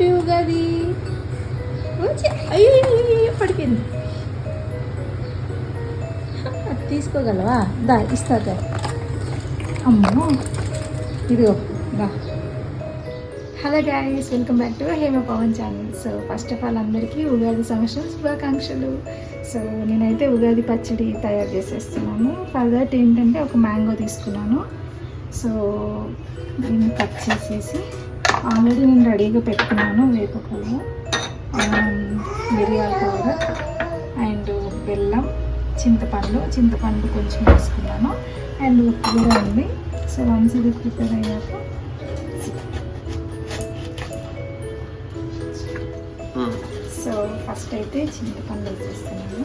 Happy Ugadi? వచ్చి అయ్యో అయ్యో, పడిపోయింది. తీసుకోగలవా? దా ఇస్తా అమ్మో. ఇదిగో దా. Hello guys welcome back to Hema Pavan channel so first of all అందరికీ ఉగాది సంవత్సరం శుభాకాంక్షలు. సో నేనైతే ఉగాది పచ్చడి తయారు చేసేస్తున్నాను. ఫర్దర్ ఏంటంటే ఒక మ్యాంగో తీసుకున్నాను. సో దీన్ని కట్ చేసేసి ఆల్రెడీ నేను రెడీగా పెట్టుకున్నాను వేప పువ్వు మిరియాల పౌడర్ అండ్ బెల్లం చింతపండు. చింతపండు కొంచెం వేసుకున్నాను. అండ్ ఉప్పు కూడా ఉంది. సో వన్స్ ఇది ప్రిపేర్ అయ్యాక సో ఫస్ట్ అయితే చింతపండు వేసేస్తున్నాను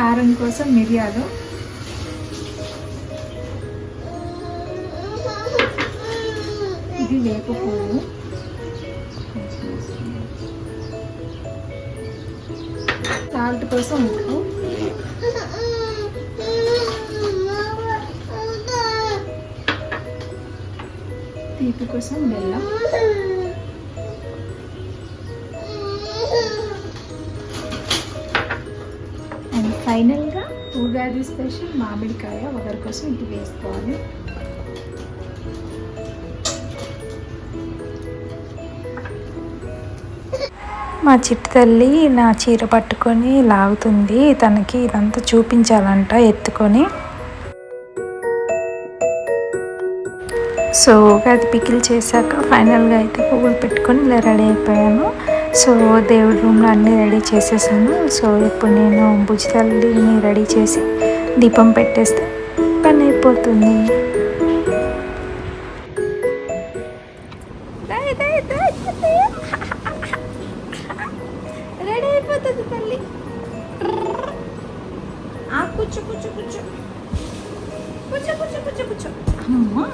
కారం కోసం మిరియాలు. ఇది వేప సాల్ట్ కోసం ఉప్పు. తీపి కోసం బెల్లం. ఫైనల్గా ఉగాది స్పెషల్ మామిడికాయ ఒకరి కోసం ఇది వేసుకోవాలి. మా చిట్టి తల్లి నా చీర పట్టుకొని లాగుతుంది. తనకి ఇదంతా చూపించాలంట ఎత్తుకొని. సో అది పికిల్ చేశాక ఫైనల్గా అయితే పువ్వులు పెట్టుకొని ఇలా రెడీ అయిపోయాను. సో దేవుడి రూమ్లో అన్నీ రెడీ చేసేసాను. సో ఇప్పుడు నేను భుజితల్లిని రెడీ చేసి దీపం పెట్టేస్తే పని అయిపోతుంది. రెడీ అయిపోతుంది తల్లి. కూర్చో కూర్చో కూర్చో. కూర్చో కూర్చో కూర్చో కూర్చో. అమ్మా.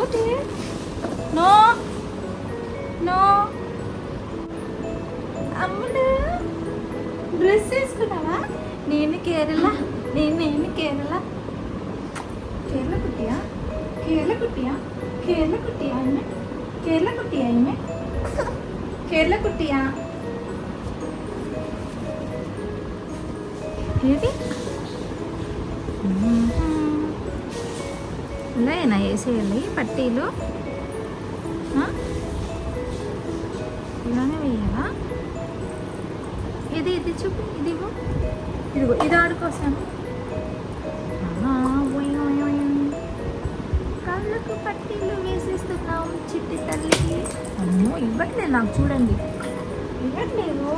ఊటి నో. డ్రెస్ వేసుకున్నావా? నేను కేరళ నేను నేను కేరళ. కేరళ కుట్టియా? కేరళ కుట్టియా? కేరళ కుట్టియా ఆమె కేరళ కుట్టియా ఆమె కేరళ కుట్టియా? ఏది ఇలాగేనా వేసేయాలి? పట్టీలు? ఇలానే వేయాలా? ఇది ఇది చూపు ఇది ఇదిగో ఇది ఆడుకోసాను కళ్ళకు పట్టీలు వేసేస్తున్నాం చిట్టి తల్లికి అమ్మో ఇవ్వట్లేదు నాకు చూడండి. ఇవ్వట్లేదు?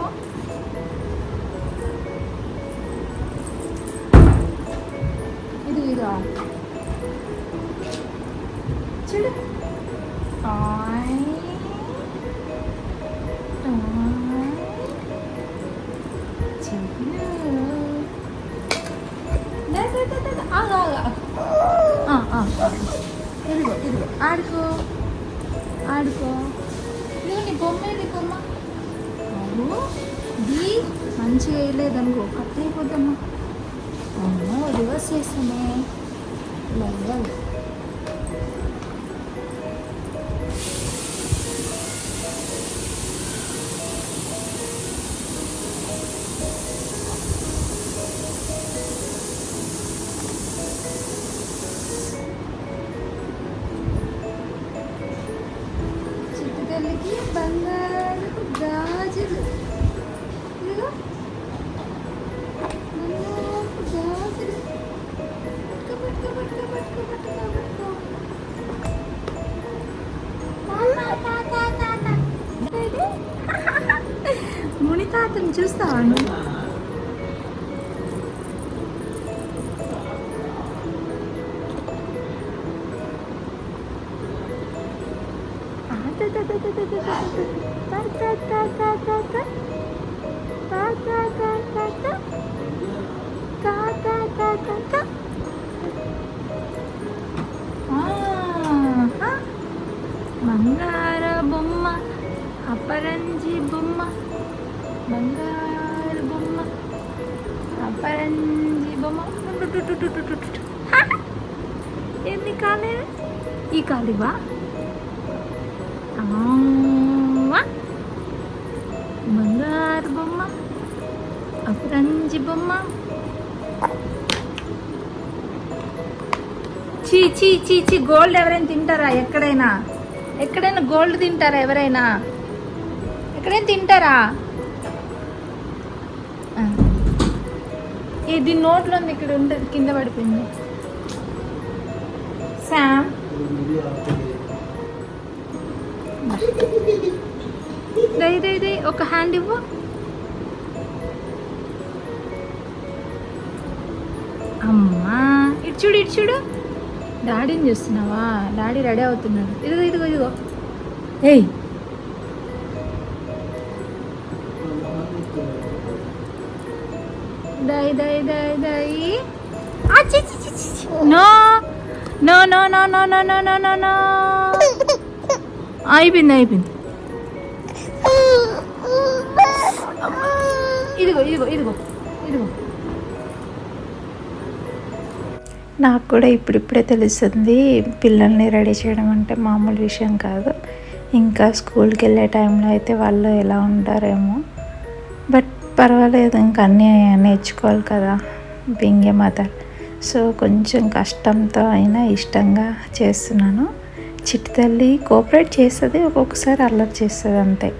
ఇదిగో ఇదిగో ఆడుకో. ఆడుకో. ఇదిగో నీ బొమ్మ నీ బొమ్మ అవును ఇది మంచిగా వేయలేదనుకో కట్ అయిపోద్దమ్మా అమ్మో రివర్స్ చేస్తామే ఇలా బంగార బొమ్మ అపరంజి బొమ్మ బంగారు బొమ్మ అపరంజి బొమ్మ ఎన్ని కాలే ఈ కాలివా బంగారు బొమ్మ అపురంజి బొమ్మ. చీ చీ చీ చీ గోల్డ్ ఎవరైనా తింటారా ఎక్కడైనా? ఎక్కడైనా గోల్డ్ తింటారా ఎవరైనా? ఎక్కడైనా తింటారా? ఇది నోట్లో ఉంది ఇక్కడ ఉండదు కింద పడిపోయింది. శామ్ దై దై దై ఒక హ్యాండ్ ఇవ్వు. అమ్మా ఇటు చూడు ఇటు చూడు. డాడీని చూస్తున్నావా? డాడీ రెడీ అవుతున్నాడు. ఇదిగో ఇదిగో ఇదిగో. ఏయ్. దై దై దై దయ no no. No no no no no no no no. అయిపోయింది అయిపోయింది. ఇదిగో ఇదిగో ఇదిగో ఇదిగో. నాకు కూడా ఇప్పుడిప్పుడే తెలుస్తుంది పిల్లల్ని రెడీ చేయడం అంటే మామూలు విషయం కాదు. ఇంకా స్కూల్కి వెళ్ళే టైంలో అయితే వాళ్ళు ఎలా ఉంటారేమో. బట్ పర్వాలేదు ఇంకా అన్నీ నేర్చుకోవాలి కదా బింగే మదర్. సో కొంచెం కష్టంతో అయినా ఇష్టంగా చేస్తున్నాను. చిట్టి తల్లి కోఆపరేట్ చేస్తుంది ఒక్కొక్కసారి అల్లరి చేస్తుంది అంతే.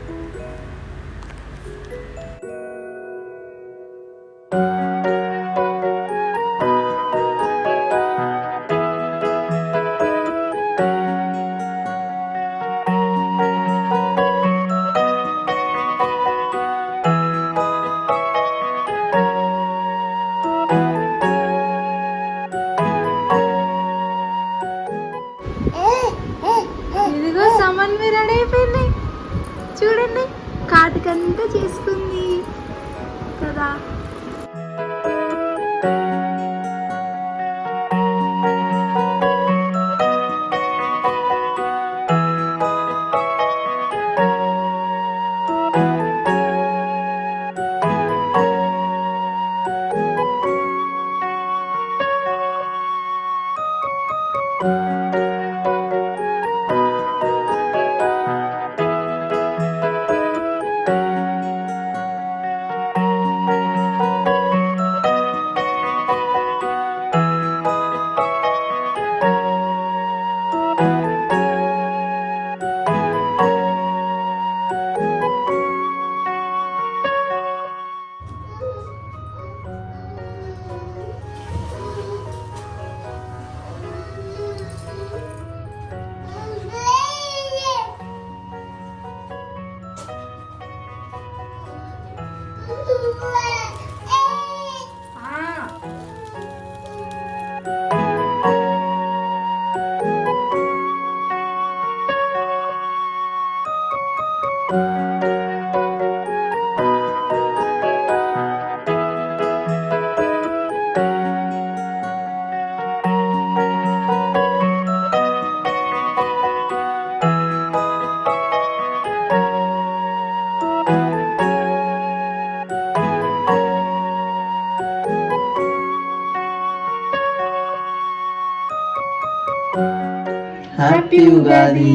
Ugadi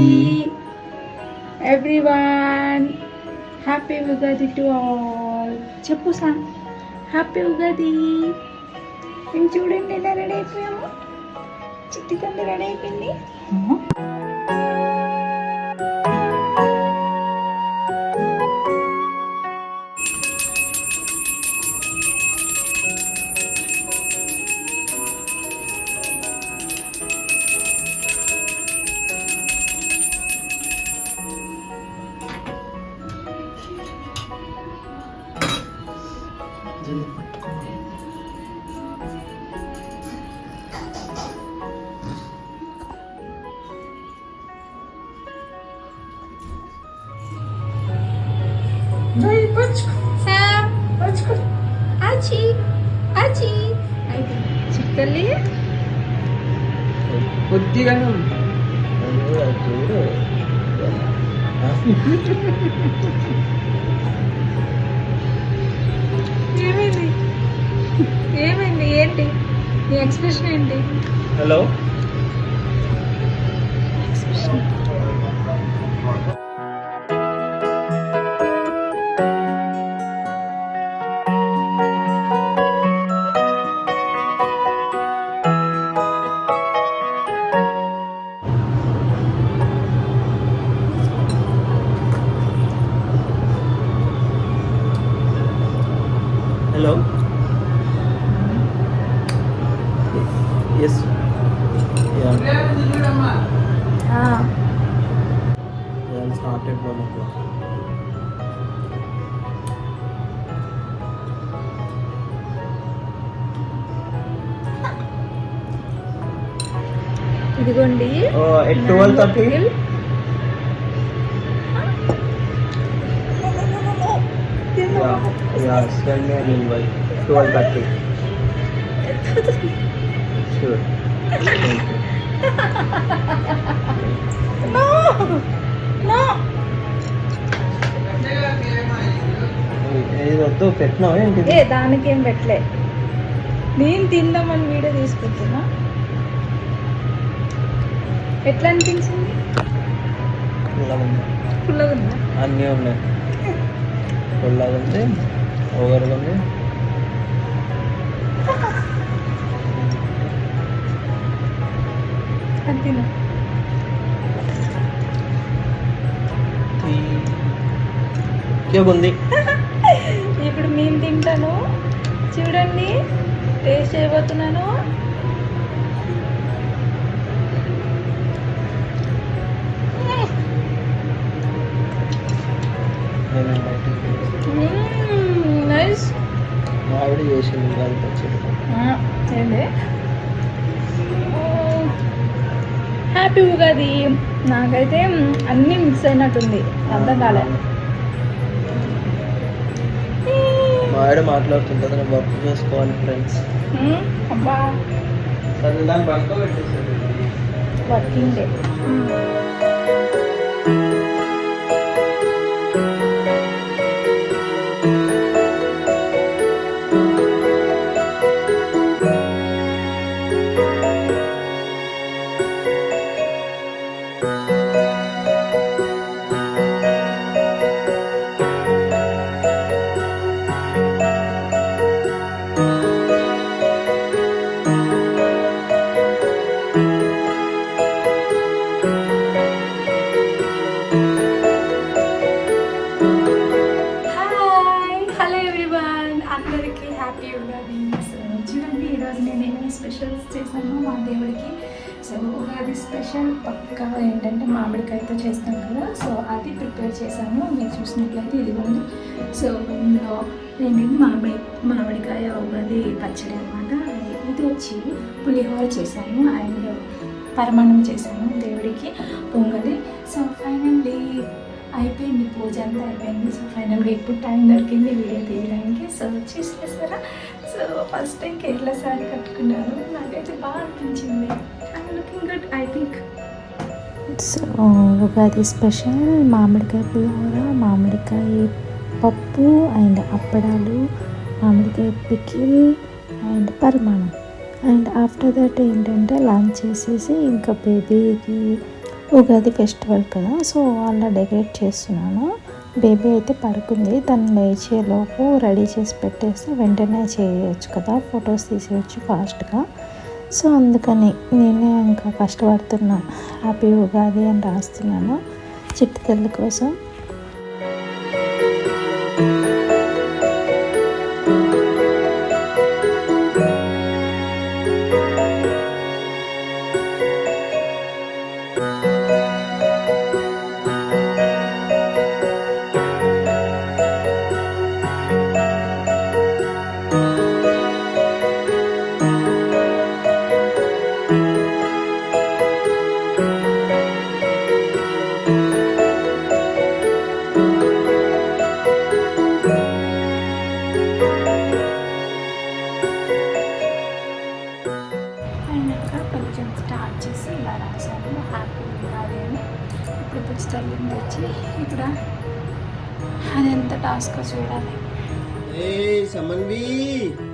everyone happy Ugadi to all చెప్పు సా హ్యాపీ ఉగాది నేను చూడండి ఎలా రెడీ అయిపోయాము. చిట్టి తల్లి రెడీ అయిపోయింది Ой, бочку. Сам, бочку. Ачи, ачи. చిక్కలి కొద్దిగానే ఉంది ఏమైంది? ఏమైంది? ఏంటి? నీ ఎక్స్ప్రెషన్ ఏంటి? హలో? ఇదిగోండి. Twelve thirty? Twelve thirty. Sure వద్దు పెట్టినావు ఏంటి ఏ దానికేం పెట్టలే. నేను తిందామని వీడియో తీసుకుంటున్నా. ఎట్లా అనిపించింది? పుల్లగా ఉందా అన్నీ ఉన్నాయి. పుల్లగా ఉంది ఓవర్గా ఉంది ఉంది ఇప్పుడు నేను తింటాను. చూడండి టేస్ట్ చేయబోతున్నాను. ఏంటి హ్యాపీ ఉగాది. నాకైతే అన్నీ మిక్స్ అయినట్టుంది. అర్థం కాలే. మా ఆవిడ మాట్లాడుతుంటుంది నేను వర్క్ చేసుకోవాలి ఫ్రెండ్స్. అబ్బా. Working day. ఉగాది చూడండి ఈరోజు నేను ఏమైనా స్పెషల్స్ చేశాను మా దేవుడికి. సో ఉగాది స్పెషల్ పక్కా ఏంటంటే మామిడికాయతో చేస్తాం కదా. సో అది ప్రిపేర్ చేశాను. మీరు చూసినట్లయితే ఇది ఉంది. సో ఇందులో నేను మామిడి మామిడికాయ ఉగాది పచ్చడి అనమాట ఇది వచ్చి పులిహోర చేశాను. అండ్ పరమాణం చేశాను దేవుడికి. పొంగలి. సో ఫైనల్లీ అయిపోయింది పూజ అంతా అయిపోయింది. సో ఫైనల్గా ఇప్పుడు టైం దొరికింది వీడియో తీయడానికి. So చూసేసారా so first time Kerala sari కట్టుకున్నాను. నాకైతే బాగా అనిపించింది. I looking good I think so Ugadi special మామిడికాయ పులిహోర మామిడికాయ పప్పు అండ్ అప్పడాలు మామిడికాయ పికిల్ అండ్ పరిమాణం. అండ్ ఆఫ్టర్ దట్ ఏంటంటే లంచ్ చేసేసి ఇంకా బేబీకి ఉగాది ఫెస్టివల్ కదా సో అలా డెకరేట్ చేస్తున్నాను. బేబీ అయితే పడుకుంది తను లేచేలోపు రెడీ చేసి పెట్టేస్తే వెంటనే చేయొచ్చు కదా ఫొటోస్ తీసేయచ్చు ఫాస్ట్గా. సో అందుకని నేనే ఇంకా కష్టపడుతున్నా హ్యాపీ ఉగాది అని రాస్తున్నాను చిట్టితల్లి కోసం. అది ఎంత టాస్క్ చూడాలి ఏ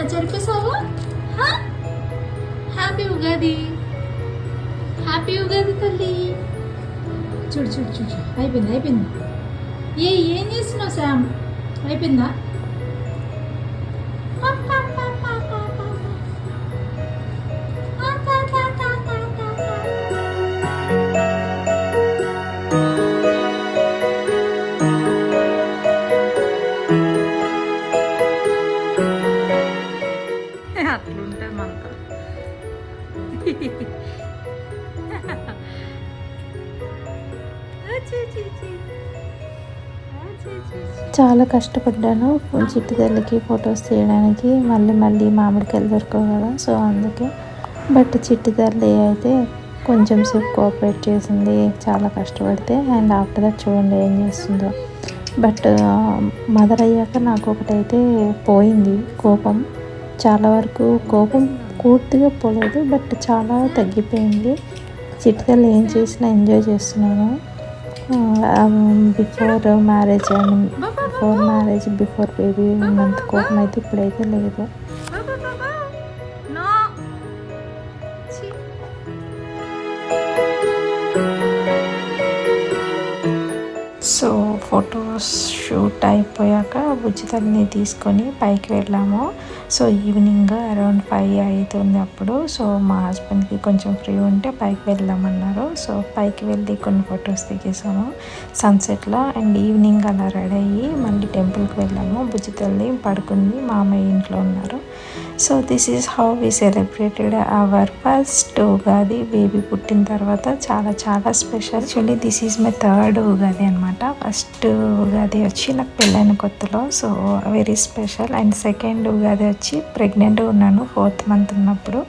నువ్వేనా జరిపేశావు? హ్యాపీ ఉగాది. హ్యాపీ ఉగాది తల్లి. చూడు చూడు చూడు చూడు. అయిపోయింది అయిపోయింది. ఏ ఏం చేస్తున్నావు శామ్ అయిపోయిందా? అట్లుంటుంది మనతో చాలా కష్టపడ్డాను చిట్టు తల్లికి ఫొటోస్ తీయడానికి మళ్ళీ మళ్ళీ మామిడికాయలు దొరకవు కదా సో అందుకే. బట్ చిట్టు తల్లి అయితే కొంచెం సేపు కోఆపరేట్ చేసింది చాలా కష్టపడితే అండ్ ఆఫ్టర్ దట్ చూడండి ఏం చేస్తుందో. బట్ మదర్ అయ్యాక నాకు ఒకటైతే పోయింది కోపం. చాలా వరకు కోపం పూర్తిగా పోలేదు బట్ చాలా తగ్గిపోయింది. చిట్కలు ఏం చేసినా ఎంజాయ్ చేస్తున్నాను. Before marriage I mean before marriage before baby ఉన్నంత కోపం అయితే ఇప్పుడైతే లేదు. సో ఫొటోస్ షూట్ అయిపోయాక బుజ్జితల్ని తీసుకొని పైకి వెళ్ళాము. సో ఈవినింగ్ అరౌండ్ ఫైవ్ అవుతుంది అప్పుడు. సో మా హస్బెండ్కి కొంచెం ఫ్రీ ఉంటే పైకి వెళ్దామన్నారు. సో పైకి వెళ్ళి కొన్ని ఫొటోస్ దిగేసాము సన్సెట్లో అండ్ ఈవినింగ్ అలా రెడీ అయ్యి మళ్ళీ టెంపుల్కి వెళ్ళాము. బుజ్జితల్లి పడుకుంది మామయ్య ఇంట్లో ఉన్నారు. So this is how we celebrated our first Ugadi. Baby పుట్టిన తర్వాత చాలా చాలా special actually this is my third Ugadi అనమాట ఫస్ట్ ఉగాది వచ్చి నాకు పెళ్ళైన కొత్తలో. So very special and second Ugadi వచ్చి ప్రెగ్నెంట్ ఉన్నాను ఫోర్త్ మంత్ ఉన్నప్పుడు.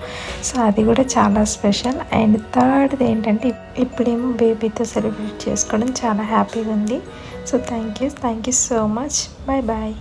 సో అది కూడా చాలా స్పెషల్ అండ్ థర్డ్ది ఏంటంటే ఇప్పుడేమో బేబీతో సెలబ్రేట్ చేసుకోవడం చాలా హ్యాపీగా ఉంది. So thank you thank you so much bye bye